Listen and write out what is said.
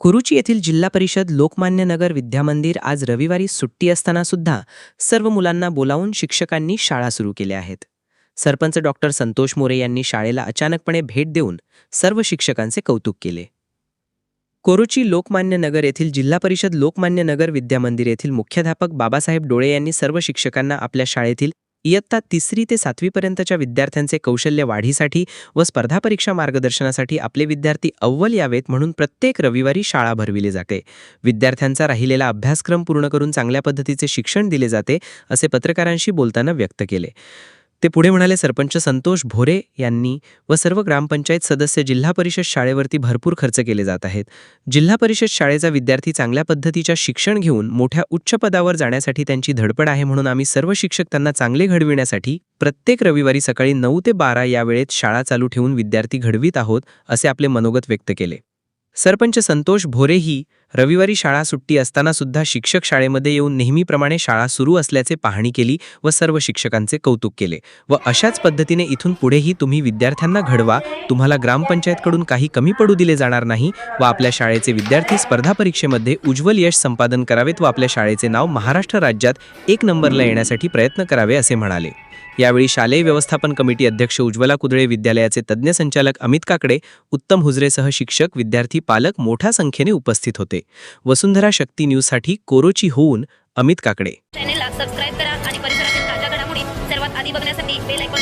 कुरुची येथील जिल्हा परिषद लोकमान्य नगर विद्यामंदिर आज रविवारी सुट्टी असताना सुद्धा सर्व मुलांना बोलावून शिक्षकांनी शाळा सुरू केल्या आहेत. सरपंच डॉक्टर संतोष मोरे यांनी शाळेला अचानकपणे भेट देऊन सर्व शिक्षकांचे कौतुक केले. कोरुची लोकमान्य नगर येथील जिल्हा परिषद लोकमान्य नगर विद्यामंदिर येथील मुख्याध्यापक बाबासाहेब डोळे यांनी सर्व शिक्षकांना आपल्या शाळेतील इयत्ता तिसरी ते सातवीपर्यंतच्या विद्यार्थ्यांचे कौशल्य वाढीसाठी व स्पर्धा परीक्षा मार्गदर्शनासाठी आपले विद्यार्थी अव्वल यावेत म्हणून प्रत्येक रविवारी शाळा भरविली जाते. विद्यार्थ्यांचा राहिलेला अभ्यासक्रम पूर्ण करून चांगल्या पद्धतीचे शिक्षण दिले जाते असे पत्रकारांशी बोलताना व्यक्त केले. ते पुढे म्हणाले सरपंच संतोष भोरे यांनी व सर्व ग्रामपंचायत सदस्य जिल्हा परिषद शाळेवरती भरपूर खर्च केले जात आहेत. जिल्हा परिषद शाळेचा विद्यार्थी चांगल्या पद्धतीच्या शिक्षण घेऊन मोठ्या उच्च पदावर जाण्यासाठी त्यांची धडपड आहे म्हणून आम्ही सर्व शिक्षक त्यांना चांगले घडविण्यासाठी प्रत्येक रविवारी सकाळी नऊ ते बारा या वेळेत शाळा चालू ठेवून विद्यार्थी घडवीत आहोत असे आपले मनोगत व्यक्त केले. सरपंच संतोष भोरेही रविवारी शाळा सुट्टी असताना सुद्धा शिक्षक शाळेमध्ये येऊन नेहमीप्रमाणे शाळा सुरू असल्याचे पाहणी केली व सर्व शिक्षकांचे कौतुक केले व अशाच पद्धतीने इथून पुढेही तुम्ही विद्यार्थ्यांना घडवा. तुम्हाला ग्रामपंचायतकडून काही कमी पडू दिले जाणार नाही व आपल्या शाळेचे विद्यार्थी स्पर्धा परीक्षेमध्ये उज्ज्वल यश संपादन करावेत व आपल्या शाळेचे नाव महाराष्ट्र राज्यात एक नंबरला येण्यासाठी प्रयत्न करावे असे म्हणाले. यावेळी शालेय व्यवस्थापन कमिटी अध्यक्ष उज्ज्वला कुदळे विद्यालयाचे तज्ज्ञ संचालक अमित काकडे उत्तम हुजरेसह शिक्षक विद्यार्थी पालक मोठ्या संख्येने उपस्थित होते. वसुंधरा शक्ती न्यूजसाठी कोरोची होऊन अमित काकडे. चॅनेलला सबस्क्राईब करा आणि परिसरातील ताज्या घडामोडी सर्वात आधी बघण्यासाठी बेल आयकॉन